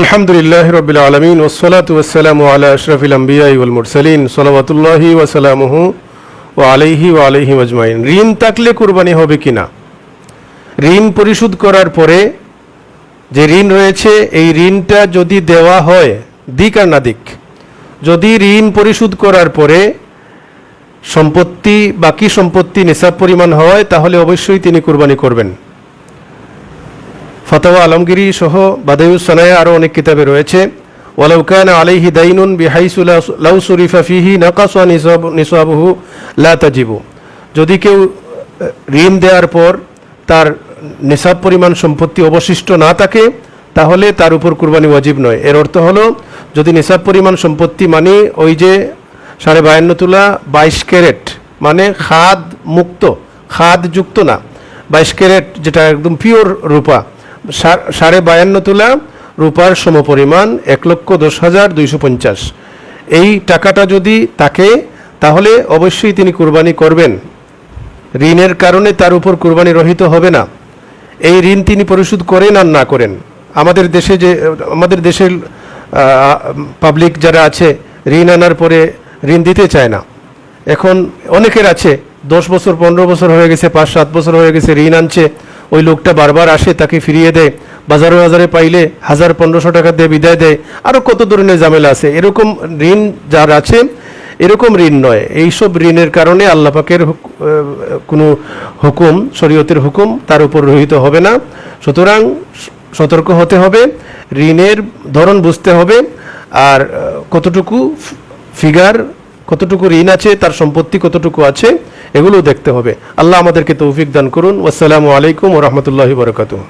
আলহামদুলিল্লাহ রবিল আলমিন ওসলাত ওসালাম আলা আশরফিল আম্বিয়াই ওয়াল মুরসালিন সলাবাতুল্লাহি ওয়াসালামহু ও আলাইহি ও আলাইহি আজমাইন ঋণ থাকলে কুরবানি হবে কিনা? ঋণ পরিশোধ করার পরে যে ঋণ রয়েছে, এই ঋণটা যদি দেওয়া হয় দিক আর না দিক, যদি ঋণ পরিশোধ করার পরে সম্পত্তি, বাকি সম্পত্তি নিসাব পরিমাণ হয়, তাহলে অবশ্যই তিনি কুরবানি করবেন। ফতোয়া আলমগিরি সহ বাদায়ুস সানায়া আরও অনেক কিতাবে রয়েছে। ওয়ালাউকান আলাইহি দাইনুন বিহাইসু লাউ শরীফা ফিহি নাকাসা নিসাব, নিসাবহু লা তাজিবু। যদি কেউ ঋণ দেওয়ার পর তার নিসাব পরিমাণ সম্পত্তি অবশিষ্ট না থাকে, তাহলে তার উপর কুরবানি ওয়াজিব নয়। এর অর্থ হলো, যদি নিসাব পরিমাণ সম্পত্তি মানে ওই যে সাড়ে বায়ান্ন তোলা বাইশ ক্যারেট মানে খাদ মুক্ত, খাদ যুক্ত না, বাইশ ক্যারেট যেটা একদম পিওর রূপা সাড়ে বায়ান্ন তোলা, রূপার সমপরিমাণ এক লক্ষ দশ হাজার দুইশো পঞ্চাশ। এই টাকাটা যদি থাকে তাহলে অবশ্যই তিনি কুরবানি করবেন। ঋণের কারণে তার উপর কুরবানি রহিত হবে না। এই ঋণ তিনি পরিশোধ করেন আর না করেন। আমাদের দেশে যে, আমাদের দেশের পাবলিক যারা আছে, ঋণ আনার পরে ঋণ দিতে চায় না। এখন অনেকের আছে, দশ বছর, পনেরো বছর হয়ে গেছে, পাঁচ, সাত বছর হয়ে গেছে ঋণ আনছে। ওই লোকটা বারবার আসে, তাকে ফিরিয়ে দেয়। বাজারে বাজারে পাইলে হাজার পনেরোশো টাকা দিয়ে বিদায় দেয়। আরও কত ধরনের ঝামেলা আছে? এরকম ঋণ যার আছে, এরকম ঋণ নয়। এইসব ঋণের কারণে আল্লাপাকের কোনো হুকুম, শরীয়তের হুকুম তার উপর রহিত হবে না। সুতরাং সতর্ক হতে হবে, ঋণের ধরন বুঝতে হবে, আর কতটুকু ফিগার কতটুকু ঋণ আছে, তার সম্পত্তি কতটুকু আছে এগুলো দেখতে হবে। আল্লাহ আমাদেরকে তৌফিক দান করুন। আসসালামু আলাইকুম ও রহমতুল্লাহ বরকাতুহ।